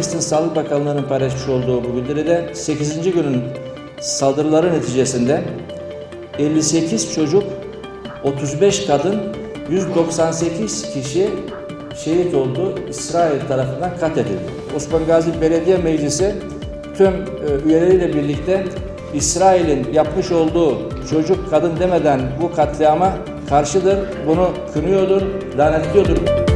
Mısır Sağlık Bakanlığı'nın paylaşmış olduğu bu bildiride 8. günün saldırıları neticesinde 58 çocuk, 35 kadın, 198 kişi şehit oldu. İsrail tarafından katledildi. Osman Gazi Belediye Meclisi tüm e, üyeleriyle birlikte İsrail'in yapmış olduğu çocuk kadın demeden bu katliama karşıdır. Bunu kınıyordur, lanetliyordur.